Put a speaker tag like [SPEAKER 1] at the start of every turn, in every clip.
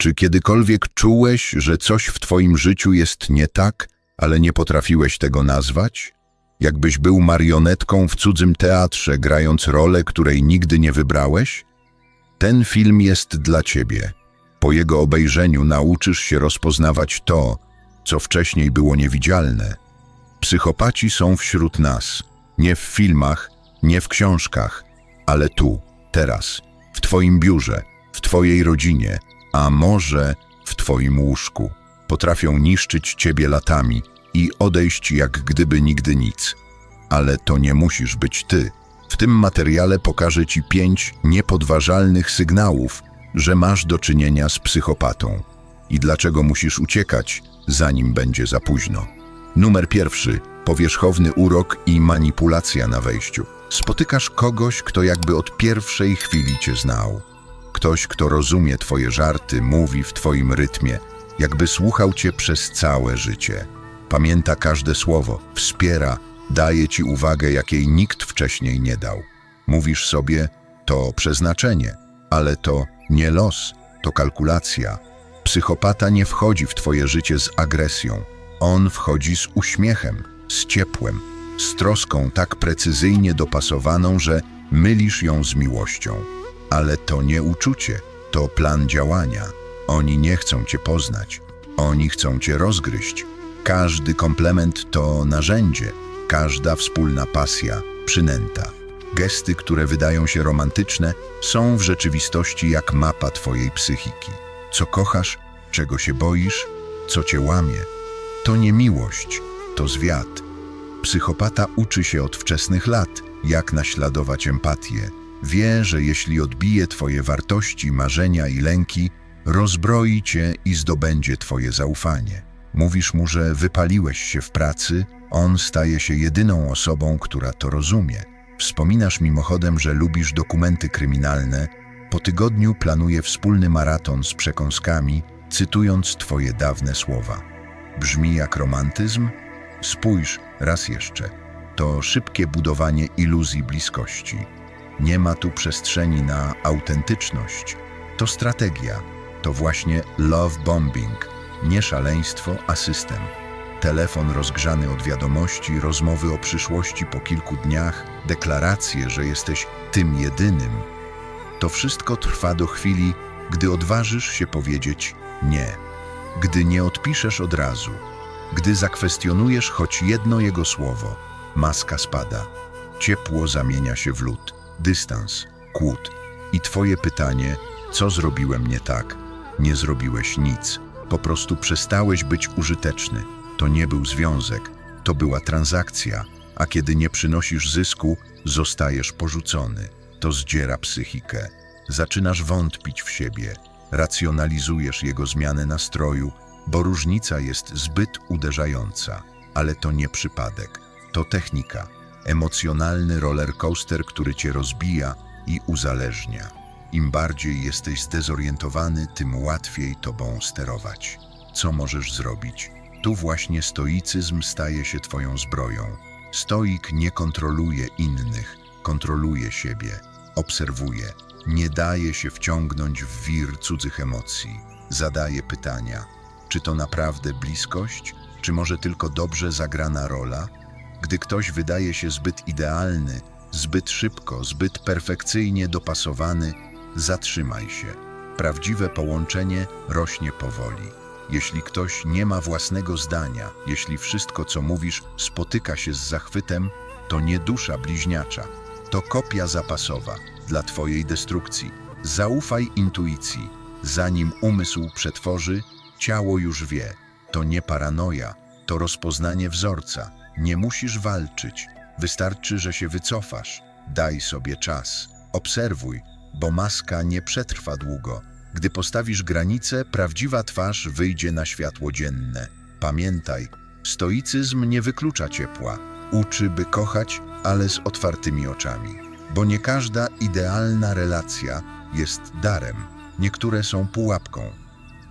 [SPEAKER 1] Czy kiedykolwiek czułeś, że coś w twoim życiu jest nie tak, ale nie potrafiłeś tego nazwać? Jakbyś był marionetką w cudzym teatrze, grając rolę, której nigdy nie wybrałeś? Ten film jest dla ciebie. Po jego obejrzeniu nauczysz się rozpoznawać to, co wcześniej było niewidzialne. Psychopaci są wśród nas, nie w filmach, nie w książkach, ale tu, teraz, w twoim biurze, w twojej rodzinie, a może w twoim łóżku. Potrafią niszczyć ciebie latami i odejść jak gdyby nigdy nic. Ale to nie musisz być ty. W tym materiale pokażę ci pięć niepodważalnych sygnałów, że masz do czynienia z psychopatą i dlaczego musisz uciekać, zanim będzie za późno. Numer pierwszy. Powierzchowny urok i manipulacja na wejściu. Spotykasz kogoś, kto jakby od pierwszej chwili cię znał. Ktoś, kto rozumie twoje żarty, mówi w twoim rytmie, jakby słuchał cię przez całe życie. Pamięta każde słowo, wspiera, daje ci uwagę, jakiej nikt wcześniej nie dał. Mówisz sobie, to przeznaczenie, ale to nie los, to kalkulacja. Psychopata nie wchodzi w twoje życie z agresją. On wchodzi z uśmiechem, z ciepłem, z troską tak precyzyjnie dopasowaną, że mylisz ją z miłością. Ale to nie uczucie, to plan działania. Oni nie chcą cię poznać, oni chcą cię rozgryźć. Każdy komplement to narzędzie, każda wspólna pasja, przynęta. Gesty, które wydają się romantyczne, są w rzeczywistości jak mapa twojej psychiki. Co kochasz, czego się boisz, co cię łamie. To nie miłość, to zwiat. Psychopata uczy się od wczesnych lat, jak naśladować empatię. Wie, że jeśli odbije twoje wartości, marzenia i lęki, rozbroi cię i zdobędzie twoje zaufanie. Mówisz mu, że wypaliłeś się w pracy, on staje się jedyną osobą, która to rozumie. Wspominasz mimochodem, że lubisz dokumenty kryminalne. Po tygodniu planuje wspólny maraton z przekąskami, cytując twoje dawne słowa. Brzmi jak romantyzm? Spójrz raz jeszcze. To szybkie budowanie iluzji bliskości. Nie ma tu przestrzeni na autentyczność. To strategia. To właśnie love bombing. Nie szaleństwo, a system. Telefon rozgrzany od wiadomości, rozmowy o przyszłości po kilku dniach, deklaracje, że jesteś tym jedynym. To wszystko trwa do chwili, gdy odważysz się powiedzieć nie. Gdy nie odpiszesz od razu. Gdy zakwestionujesz choć jedno jego słowo. Maska spada. Ciepło zamienia się w lód. Dystans, kłód. I twoje pytanie, co zrobiłem nie tak? Nie zrobiłeś nic. Po prostu przestałeś być użyteczny. To nie był związek, to była transakcja, a kiedy nie przynosisz zysku, zostajesz porzucony. To zdziera psychikę. Zaczynasz wątpić w siebie, racjonalizujesz jego zmianę nastroju, bo różnica jest zbyt uderzająca. Ale to nie przypadek, to technika. Emocjonalny rollercoaster, który cię rozbija i uzależnia. Im bardziej jesteś zdezorientowany, tym łatwiej tobą sterować. Co możesz zrobić? Tu właśnie stoicyzm staje się twoją zbroją. Stoik nie kontroluje innych, kontroluje siebie, obserwuje, nie daje się wciągnąć w wir cudzych emocji. Zadaje pytania: czy to naprawdę bliskość, czy może tylko dobrze zagrana rola? Gdy ktoś wydaje się zbyt idealny, zbyt szybko, zbyt perfekcyjnie dopasowany, zatrzymaj się. Prawdziwe połączenie rośnie powoli. Jeśli ktoś nie ma własnego zdania, jeśli wszystko, co mówisz, spotyka się z zachwytem, to nie dusza bliźniacza, to kopia zapasowa dla Twojej destrukcji. Zaufaj intuicji. Zanim umysł przetworzy, ciało już wie. To nie paranoja, to rozpoznanie wzorca. Nie musisz walczyć, wystarczy, że się wycofasz. Daj sobie czas, obserwuj, bo maska nie przetrwa długo. Gdy postawisz granicę, prawdziwa twarz wyjdzie na światło dzienne. Pamiętaj, stoicyzm nie wyklucza ciepła. Uczy, by kochać, ale z otwartymi oczami. Bo nie każda idealna relacja jest darem. Niektóre są pułapką.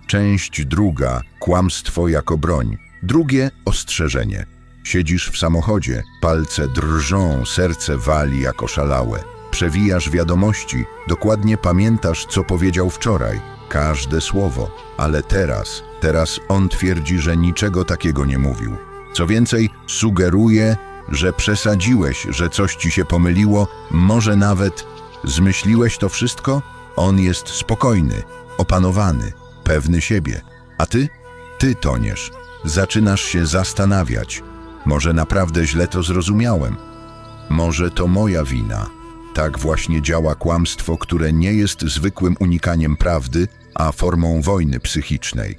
[SPEAKER 1] Część druga. Kłamstwo jako broń. Drugie ostrzeżenie. Siedzisz w samochodzie, palce drżą, serce wali jako szalałe. Przewijasz wiadomości, dokładnie pamiętasz, co powiedział wczoraj. Każde słowo. Ale teraz, teraz on twierdzi, że niczego takiego nie mówił. Co więcej, sugeruje, że przesadziłeś, że coś ci się pomyliło, może nawet zmyśliłeś to wszystko? On jest spokojny, opanowany, pewny siebie. A ty? Ty toniesz. Zaczynasz się zastanawiać. Może naprawdę źle to zrozumiałem. Może to moja wina. Tak właśnie działa kłamstwo, które nie jest zwykłym unikaniem prawdy, a formą wojny psychicznej.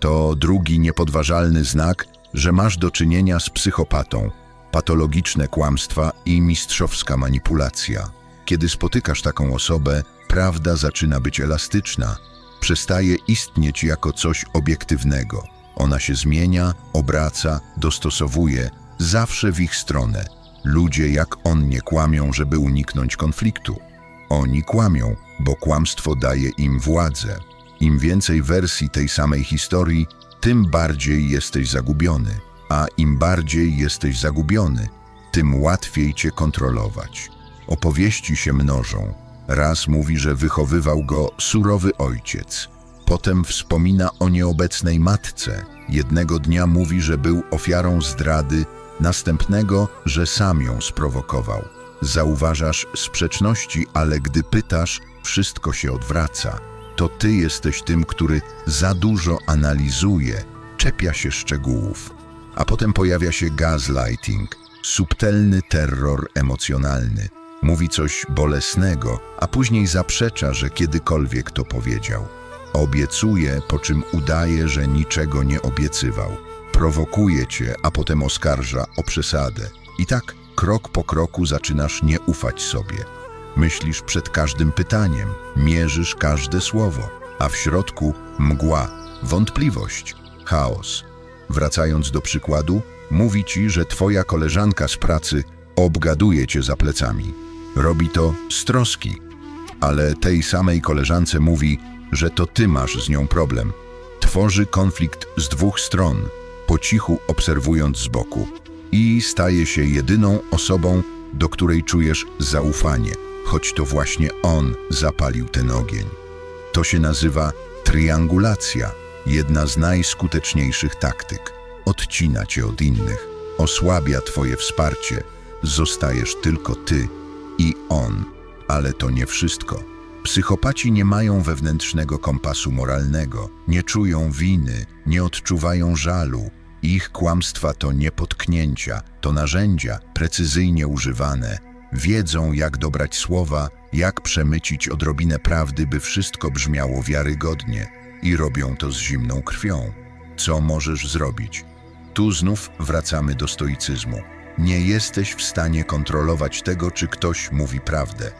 [SPEAKER 1] To drugi niepodważalny znak, że masz do czynienia z psychopatą, patologiczne kłamstwa i mistrzowska manipulacja. Kiedy spotykasz taką osobę, prawda zaczyna być elastyczna, przestaje istnieć jako coś obiektywnego. Ona się zmienia, obraca, dostosowuje, zawsze w ich stronę. Ludzie jak on nie kłamią, żeby uniknąć konfliktu. Oni kłamią, bo kłamstwo daje im władzę. Im więcej wersji tej samej historii, tym bardziej jesteś zagubiony. A im bardziej jesteś zagubiony, tym łatwiej cię kontrolować. Opowieści się mnożą. Raz mówi, że wychowywał go surowy ojciec. Potem wspomina o nieobecnej matce. Jednego dnia mówi, że był ofiarą zdrady, następnego, że sam ją sprowokował. Zauważasz sprzeczności, ale gdy pytasz, wszystko się odwraca. To ty jesteś tym, który za dużo analizuje, czepia się szczegółów. A potem pojawia się gaslighting, subtelny terror emocjonalny. Mówi coś bolesnego, a później zaprzecza, że kiedykolwiek to powiedział. Obiecuje, po czym udaje, że niczego nie obiecywał. Prowokuje cię, a potem oskarża o przesadę. I tak, krok po kroku zaczynasz nie ufać sobie. Myślisz przed każdym pytaniem, mierzysz każde słowo, a w środku mgła, wątpliwość, chaos. Wracając do przykładu, mówi ci, że twoja koleżanka z pracy obgaduje cię za plecami. Robi to z troski, ale tej samej koleżance mówi, że to ty masz z nią problem. Tworzy konflikt z dwóch stron, po cichu obserwując z boku i staje się jedyną osobą, do której czujesz zaufanie, choć to właśnie on zapalił ten ogień. To się nazywa triangulacja, jedna z najskuteczniejszych taktyk. Odcina cię od innych, osłabia twoje wsparcie, zostajesz tylko ty i on. Ale to nie wszystko. Psychopaci nie mają wewnętrznego kompasu moralnego, nie czują winy, nie odczuwają żalu. Ich kłamstwa to nie potknięcia, to narzędzia precyzyjnie używane. Wiedzą, jak dobrać słowa, jak przemycić odrobinę prawdy, by wszystko brzmiało wiarygodnie. I robią to z zimną krwią. Co możesz zrobić? Tu znów wracamy do stoicyzmu. Nie jesteś w stanie kontrolować tego, czy ktoś mówi prawdę,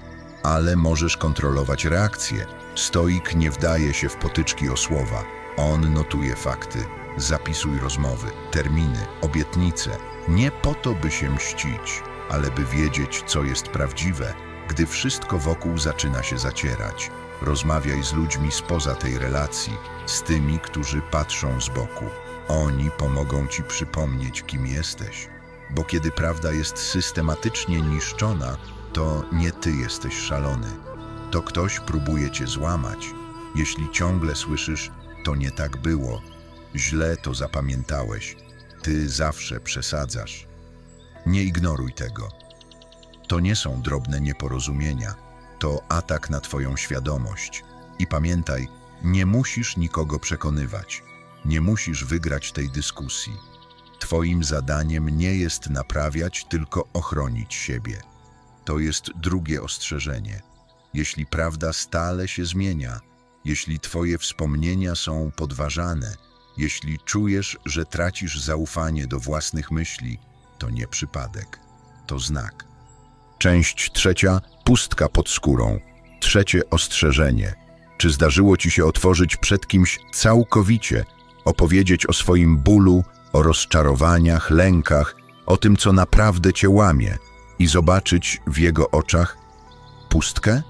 [SPEAKER 1] ale możesz kontrolować reakcję. Stoik nie wdaje się w potyczki o słowa. On notuje fakty, zapisuj rozmowy, terminy, obietnice. Nie po to, by się mścić, ale by wiedzieć, co jest prawdziwe, gdy wszystko wokół zaczyna się zacierać. Rozmawiaj z ludźmi spoza tej relacji, z tymi, którzy patrzą z boku. Oni pomogą ci przypomnieć, kim jesteś. Bo kiedy prawda jest systematycznie niszczona, to nie ty jesteś szalony. To ktoś próbuje cię złamać. Jeśli ciągle słyszysz, to nie tak było, źle to zapamiętałeś, ty zawsze przesadzasz. Nie ignoruj tego. To nie są drobne nieporozumienia, to atak na twoją świadomość. I pamiętaj, nie musisz nikogo przekonywać, nie musisz wygrać tej dyskusji. Twoim zadaniem nie jest naprawiać, tylko ochronić siebie. To jest drugie ostrzeżenie. Jeśli prawda stale się zmienia, jeśli Twoje wspomnienia są podważane, jeśli czujesz, że tracisz zaufanie do własnych myśli, to nie przypadek, to znak. Część trzecia pustka pod skórą. Trzecie ostrzeżenie. Czy zdarzyło Ci się otworzyć przed kimś całkowicie, opowiedzieć o swoim bólu, o rozczarowaniach, lękach, o tym, co naprawdę Cię łamie i zobaczyć w jego oczach pustkę?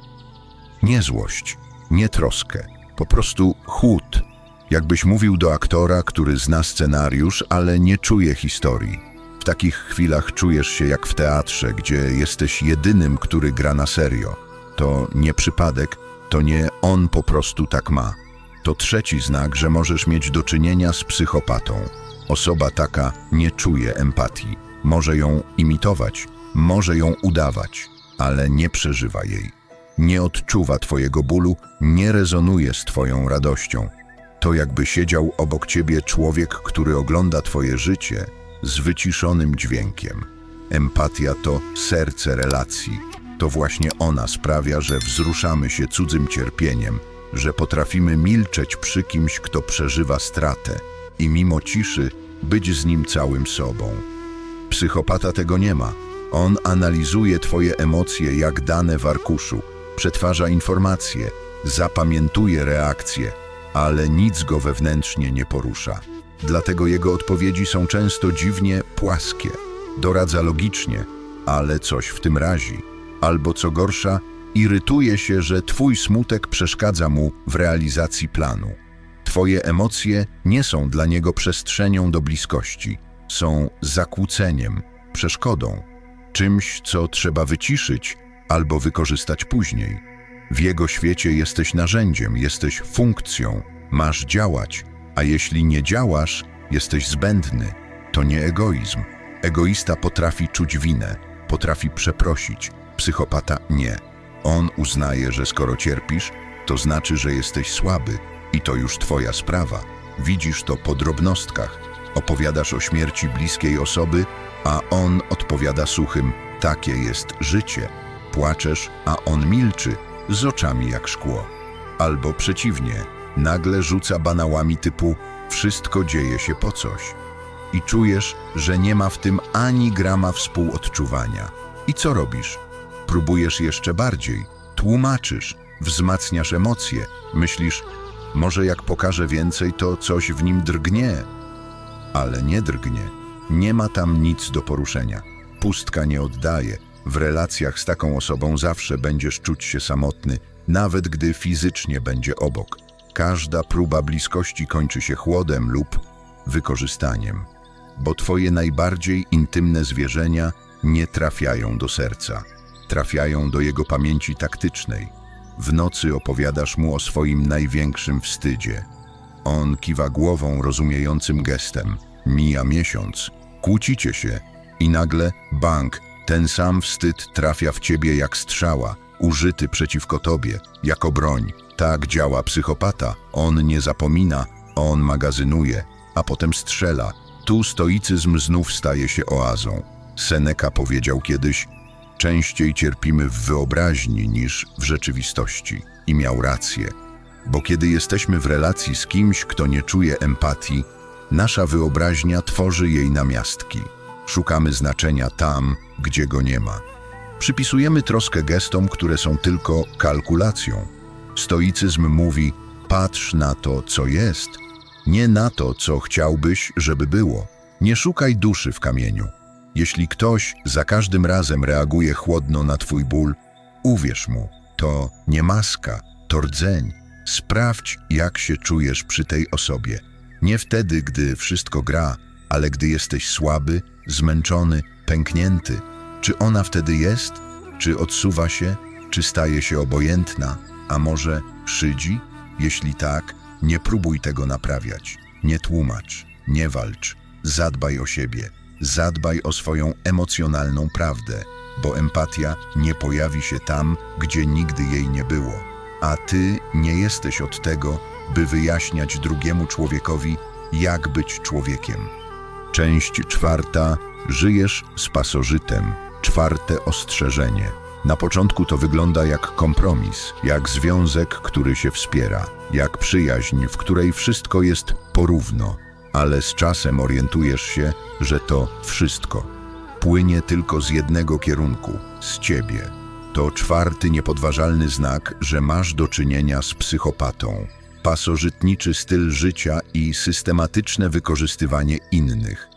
[SPEAKER 1] Nie złość, nie troskę, po prostu chłód, jakbyś mówił do aktora, który zna scenariusz, ale nie czuje historii. W takich chwilach czujesz się jak w teatrze, gdzie jesteś jedynym, który gra na serio. To nie przypadek, to nie on po prostu tak ma. To trzeci znak, że możesz mieć do czynienia z psychopatą. Osoba taka nie czuje empatii. Może ją imitować, może ją udawać, ale nie przeżywa jej. Nie odczuwa Twojego bólu, nie rezonuje z Twoją radością. To jakby siedział obok Ciebie człowiek, który ogląda Twoje życie z wyciszonym dźwiękiem. Empatia to serce relacji. To właśnie ona sprawia, że wzruszamy się cudzym cierpieniem, że potrafimy milczeć przy kimś, kto przeżywa stratę i mimo ciszy być z nim całym sobą. Psychopata tego nie ma. On analizuje Twoje emocje jak dane w arkuszu, przetwarza informacje, zapamiętuje reakcje, ale nic go wewnętrznie nie porusza. Dlatego jego odpowiedzi są często dziwnie płaskie. Doradza logicznie, ale coś w tym razi. Albo co gorsza, irytuje się, że Twój smutek przeszkadza mu w realizacji planu. Twoje emocje nie są dla niego przestrzenią do bliskości, są zakłóceniem, przeszkodą, czymś, co trzeba wyciszyć albo wykorzystać później. W jego świecie jesteś narzędziem, jesteś funkcją, masz działać, a jeśli nie działasz, jesteś zbędny. To nie egoizm. Egoista potrafi czuć winę, potrafi przeprosić, psychopata nie. On uznaje, że skoro cierpisz, to znaczy, że jesteś słaby i to już twoja sprawa. Widzisz to po drobnostkach. Opowiadasz o śmierci bliskiej osoby, a on odpowiada suchym: Takie jest życie. Płaczesz, a on milczy, z oczami jak szkło. Albo przeciwnie, nagle rzuca banałami typu: Wszystko dzieje się po coś. I czujesz, że nie ma w tym ani grama współodczuwania. I co robisz? Próbujesz jeszcze bardziej, tłumaczysz, wzmacniasz emocje, myślisz, może jak pokażę więcej, to coś w nim drgnie. Ale nie drgnie. Nie ma tam nic do poruszenia. Pustka nie oddaje. W relacjach z taką osobą zawsze będziesz czuć się samotny, nawet gdy fizycznie będzie obok. Każda próba bliskości kończy się chłodem lub wykorzystaniem, bo twoje najbardziej intymne zwierzenia nie trafiają do serca, trafiają do jego pamięci taktycznej. W nocy opowiadasz mu o swoim największym wstydzie. On kiwa głową rozumiejącym gestem. Mija miesiąc, kłócicie się i nagle bank, ten sam wstyd trafia w ciebie jak strzała, użyty przeciwko tobie, jako broń. Tak działa psychopata. On nie zapomina, on magazynuje, a potem strzela. Tu stoicyzm znów staje się oazą. Seneca powiedział kiedyś, częściej cierpimy w wyobraźni niż w rzeczywistości. I miał rację. Bo kiedy jesteśmy w relacji z kimś, kto nie czuje empatii, nasza wyobraźnia tworzy jej namiastki. Szukamy znaczenia tam, gdzie go nie ma. Przypisujemy troskę gestom, które są tylko kalkulacją. Stoicyzm mówi: patrz na to, co jest, nie na to, co chciałbyś, żeby było. Nie szukaj duszy w kamieniu. Jeśli ktoś za każdym razem reaguje chłodno na twój ból, uwierz mu, to nie maska, to rdzeń. Sprawdź, jak się czujesz przy tej osobie. Nie wtedy, gdy wszystko gra, ale gdy jesteś słaby, zmęczony, pęknięty. Czy ona wtedy jest? Czy odsuwa się? Czy staje się obojętna? A może szydzi? Jeśli tak, nie próbuj tego naprawiać. Nie tłumacz, nie walcz. Zadbaj o siebie. Zadbaj o swoją emocjonalną prawdę, bo empatia nie pojawi się tam, gdzie nigdy jej nie było. A ty nie jesteś od tego, by wyjaśniać drugiemu człowiekowi, jak być człowiekiem. Część czwarta. Żyjesz z pasożytem. Czwarte ostrzeżenie. Na początku to wygląda jak kompromis, jak związek, który się wspiera, jak przyjaźń, w której wszystko jest porówno, ale z czasem orientujesz się, że to wszystko płynie tylko z jednego kierunku z ciebie. To czwarty niepodważalny znak, że masz do czynienia z psychopatą. Pasożytniczy styl życia i systematyczne wykorzystywanie innych.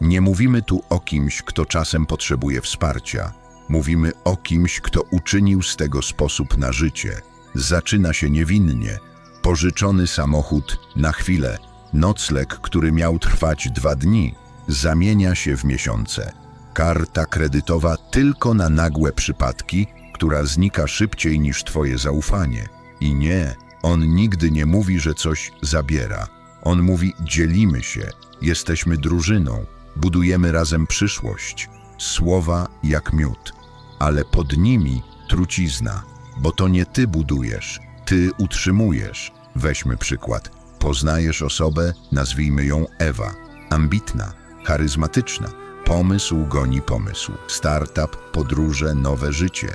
[SPEAKER 1] Nie mówimy tu o kimś, kto czasem potrzebuje wsparcia. Mówimy o kimś, kto uczynił z tego sposób na życie. Zaczyna się niewinnie. Pożyczony samochód na chwilę, nocleg, który miał trwać dwa dni, zamienia się w miesiące. Karta kredytowa tylko na nagłe przypadki, która znika szybciej niż Twoje zaufanie. I nie, On nigdy nie mówi, że coś zabiera. On mówi: dzielimy się, jesteśmy drużyną, budujemy razem przyszłość. Słowa jak miód, ale pod nimi trucizna, bo to nie ty budujesz, ty utrzymujesz. Weźmy przykład. Poznajesz osobę, nazwijmy ją Ewa. Ambitna, charyzmatyczna. Pomysł goni pomysł. Startup, podróże, nowe życie.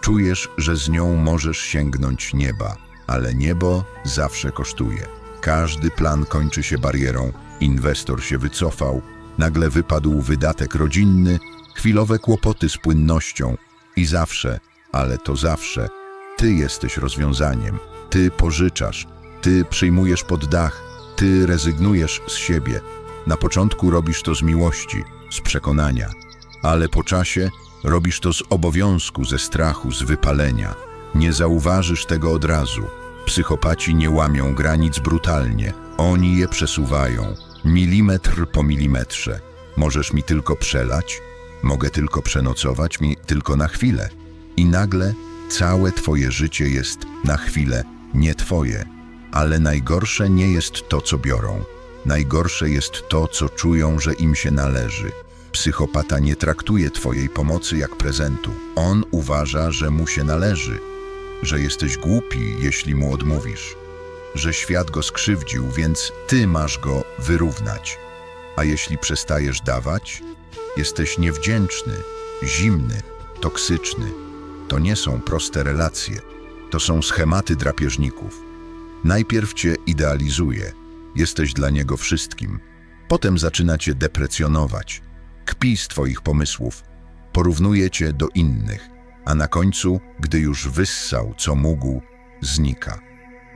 [SPEAKER 1] Czujesz, że z nią możesz sięgnąć nieba, ale niebo zawsze kosztuje. Każdy plan kończy się barierą, inwestor się wycofał, nagle wypadł wydatek rodzinny, chwilowe kłopoty z płynnością. I zawsze, ale to zawsze, ty jesteś rozwiązaniem, ty pożyczasz, ty przyjmujesz pod dach, ty rezygnujesz z siebie. Na początku robisz to z miłości, z przekonania, ale po czasie robisz to z obowiązku, ze strachu, z wypalenia. Nie zauważysz tego od razu. Psychopaci nie łamią granic brutalnie, oni je przesuwają, milimetr po milimetrze. Możesz mi tylko przelać, mogę tylko przenocować mi tylko na chwilę. I nagle całe twoje życie jest na chwilę nie twoje. Ale najgorsze nie jest to, co biorą. Najgorsze jest to, co czują, że im się należy. Psychopata nie traktuje twojej pomocy jak prezentu. On uważa, że mu się należy, że jesteś głupi, jeśli mu odmówisz, że świat go skrzywdził, więc ty masz go wyrównać. A jeśli przestajesz dawać, jesteś niewdzięczny, zimny, toksyczny. To nie są proste relacje, to są schematy drapieżników. Najpierw cię idealizuje, jesteś dla niego wszystkim. Potem zaczyna cię deprecjonować, kpi z twoich pomysłów, porównuje cię do innych, a na końcu, gdy już wyssał, co mógł, znika.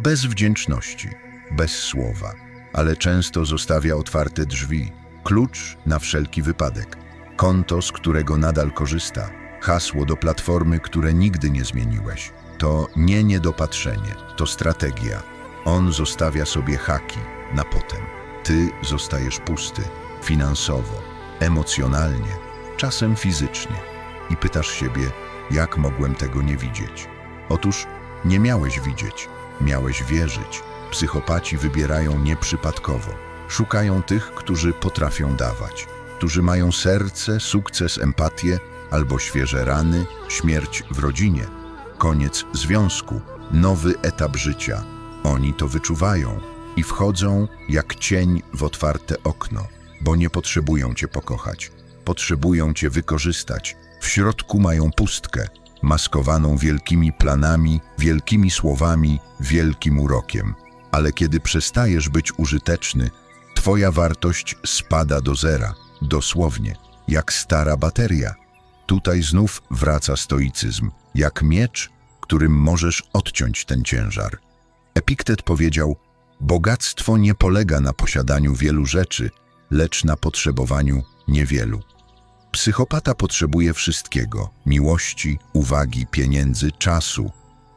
[SPEAKER 1] Bez wdzięczności, bez słowa, ale często zostawia otwarte drzwi, klucz na wszelki wypadek, konto, z którego nadal korzysta, hasło do platformy, które nigdy nie zmieniłeś. To nie niedopatrzenie, to strategia. On zostawia sobie haki na potem. Ty zostajesz pusty, finansowo, emocjonalnie, czasem fizycznie. I pytasz siebie, jak mogłem tego nie widzieć? Otóż nie miałeś widzieć, miałeś wierzyć. Psychopaci wybierają nieprzypadkowo. Szukają tych, którzy potrafią dawać, którzy mają serce, sukces, empatię albo świeże rany, śmierć w rodzinie, koniec związku, nowy etap życia. Oni to wyczuwają i wchodzą jak cień w otwarte okno, bo nie potrzebują cię pokochać, potrzebują cię wykorzystać. W środku mają pustkę, maskowaną wielkimi planami, wielkimi słowami, wielkim urokiem. Ale kiedy przestajesz być użyteczny, twoja wartość spada do zera, dosłownie, jak stara bateria. Tutaj znów wraca stoicyzm, jak miecz, którym możesz odciąć ten ciężar. Epiktet powiedział: Bogactwo nie polega na posiadaniu wielu rzeczy, lecz na potrzebowaniu niewielu. Psychopata potrzebuje wszystkiego miłości, uwagi, pieniędzy, czasu,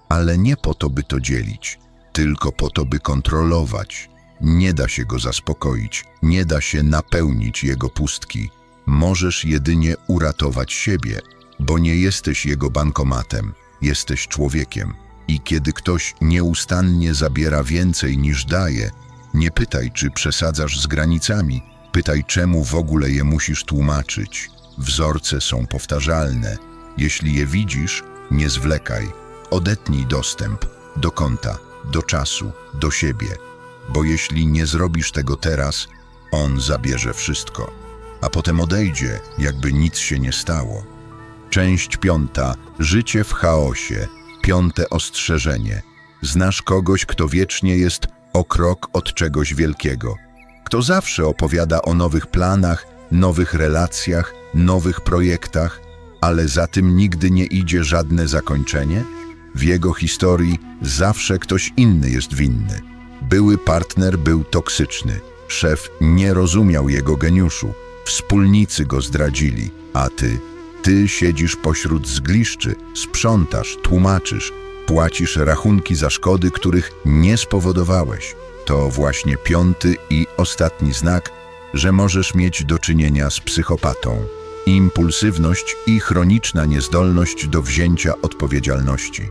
[SPEAKER 1] ale nie po to, by to dzielić, tylko po to, by kontrolować. Nie da się go zaspokoić, nie da się napełnić jego pustki. Możesz jedynie uratować siebie, bo nie jesteś jego bankomatem, jesteś człowiekiem. I kiedy ktoś nieustannie zabiera więcej niż daje, nie pytaj, czy przesadzasz z granicami, pytaj, czemu w ogóle je musisz tłumaczyć. Wzorce są powtarzalne. Jeśli je widzisz, nie zwlekaj. Odetnij dostęp do konta, do czasu, do siebie, bo jeśli nie zrobisz tego teraz, on zabierze wszystko, a potem odejdzie, jakby nic się nie stało. Część piąta. Życie w chaosie. Piąte ostrzeżenie. Znasz kogoś, kto wiecznie jest o krok od czegoś wielkiego. Kto zawsze opowiada o nowych planach, nowych relacjach, nowych projektach, ale za tym nigdy nie idzie żadne zakończenie? W jego historii zawsze ktoś inny jest winny. Były partner był toksyczny, szef nie rozumiał jego geniuszu, wspólnicy go zdradzili, a ty, ty siedzisz pośród zgliszczy, sprzątasz, tłumaczysz, płacisz rachunki za szkody, których nie spowodowałeś. To właśnie piąty i ostatni znak, że możesz mieć do czynienia z psychopatą. Impulsywność i chroniczna niezdolność do wzięcia odpowiedzialności.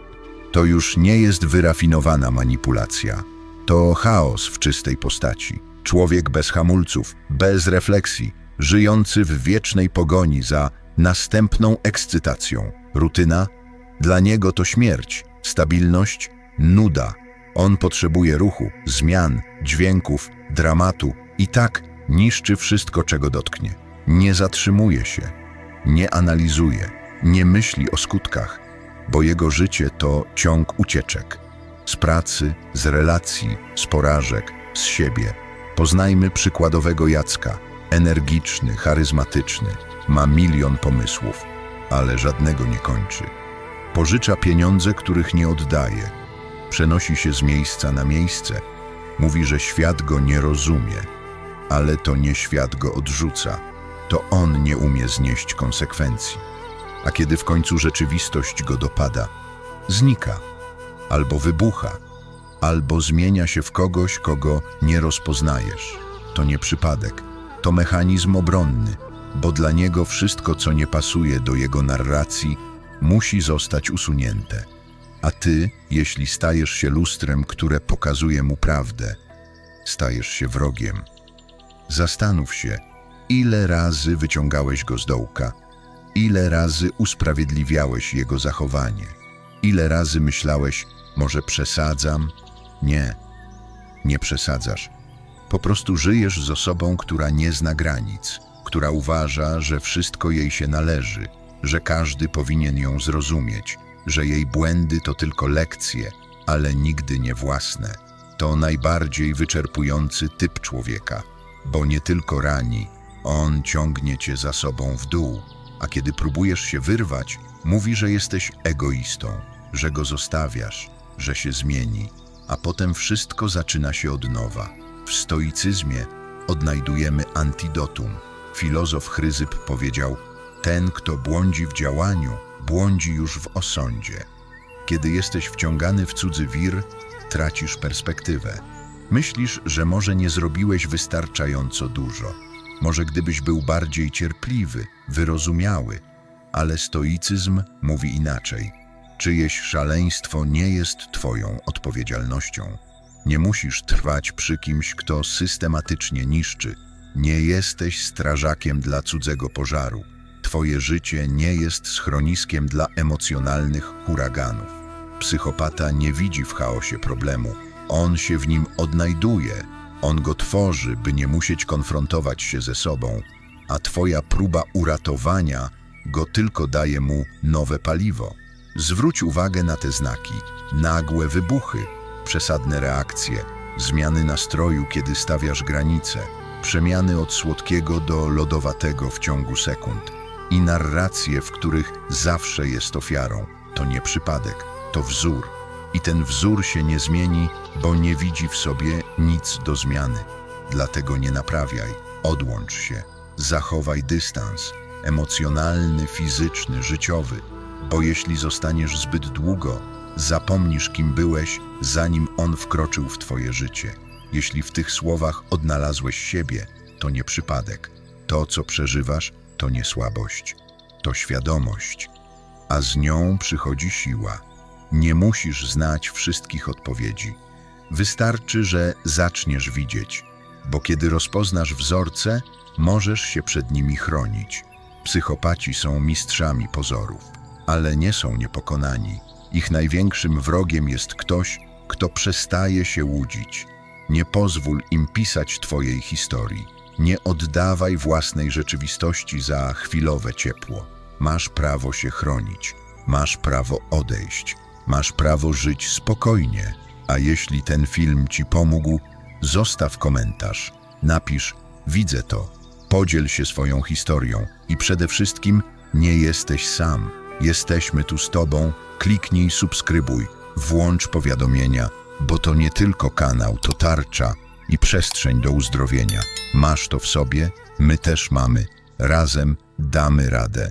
[SPEAKER 1] To już nie jest wyrafinowana manipulacja. To chaos w czystej postaci. Człowiek bez hamulców, bez refleksji, żyjący w wiecznej pogoni za następną ekscytacją. Rutyna? Dla niego to śmierć, stabilność, nuda. On potrzebuje ruchu, zmian, dźwięków, dramatu i tak niszczy wszystko, czego dotknie. Nie zatrzymuje się, nie analizuje, nie myśli o skutkach, bo jego życie to ciąg ucieczek. Z pracy, z relacji, z porażek, z siebie. Poznajmy przykładowego Jacka. Energiczny, charyzmatyczny, ma milion pomysłów, ale żadnego nie kończy. Pożycza pieniądze, których nie oddaje. Przenosi się z miejsca na miejsce. Mówi, że świat go nie rozumie, ale to nie świat go odrzuca. To on nie umie znieść konsekwencji. A kiedy w końcu rzeczywistość go dopada, znika, albo wybucha, albo zmienia się w kogoś, kogo nie rozpoznajesz. To nie przypadek, to mechanizm obronny, bo dla niego wszystko, co nie pasuje do jego narracji, musi zostać usunięte. A ty, jeśli stajesz się lustrem, które pokazuje mu prawdę, stajesz się wrogiem. Zastanów się, ile razy wyciągałeś go z dołka, ile razy usprawiedliwiałeś jego zachowanie, ile razy myślałeś, może przesadzam? Nie, nie przesadzasz. Po prostu żyjesz z osobą, która nie zna granic, która uważa, że wszystko jej się należy, że każdy powinien ją zrozumieć, że jej błędy to tylko lekcje, ale nigdy nie własne. To najbardziej wyczerpujący typ człowieka, bo nie tylko rani, on ciągnie cię za sobą w dół, a kiedy próbujesz się wyrwać, mówi, że jesteś egoistą, że go zostawiasz, że się zmieni, a potem wszystko zaczyna się od nowa. W stoicyzmie odnajdujemy antidotum. Filozof Chryzyp powiedział: Ten, kto błądzi w działaniu, błądzi już w osądzie. Kiedy jesteś wciągany w cudzy wir, tracisz perspektywę. Myślisz, że może nie zrobiłeś wystarczająco dużo. Może gdybyś był bardziej cierpliwy, wyrozumiały, ale stoicyzm mówi inaczej. Czyjeś szaleństwo nie jest Twoją odpowiedzialnością. Nie musisz trwać przy kimś, kto systematycznie niszczy. Nie jesteś strażakiem dla cudzego pożaru. Twoje życie nie jest schroniskiem dla emocjonalnych huraganów. Psychopata nie widzi w chaosie problemu. On się w nim odnajduje. On go tworzy, by nie musieć konfrontować się ze sobą, a Twoja próba uratowania go tylko daje mu nowe paliwo. Zwróć uwagę na te znaki, nagłe wybuchy, przesadne reakcje, zmiany nastroju, kiedy stawiasz granice, przemiany od słodkiego do lodowatego w ciągu sekund i narracje, w których zawsze jest ofiarą. To nie przypadek, to wzór. I ten wzór się nie zmieni, bo nie widzi w sobie nic do zmiany. Dlatego nie naprawiaj, odłącz się, zachowaj dystans emocjonalny, fizyczny, życiowy, bo jeśli zostaniesz zbyt długo, zapomnisz, kim byłeś, zanim on wkroczył w twoje życie. Jeśli w tych słowach odnalazłeś siebie, to nie przypadek. To, co przeżywasz, to nie słabość, to świadomość, a z nią przychodzi siła. Nie musisz znać wszystkich odpowiedzi. Wystarczy, że zaczniesz widzieć, bo kiedy rozpoznasz wzorce, możesz się przed nimi chronić. Psychopaci są mistrzami pozorów, ale nie są niepokonani. Ich największym wrogiem jest ktoś, kto przestaje się łudzić. Nie pozwól im pisać Twojej historii. Nie oddawaj własnej rzeczywistości za chwilowe ciepło. Masz prawo się chronić, masz prawo odejść, masz prawo żyć spokojnie. A jeśli ten film Ci pomógł, zostaw komentarz, napisz: Widzę to, podziel się swoją historią i przede wszystkim nie jesteś sam. Jesteśmy tu z Tobą. Kliknij subskrybuj, włącz powiadomienia, bo to nie tylko kanał, to tarcza i przestrzeń do uzdrowienia. Masz to w sobie, my też mamy. Razem damy radę.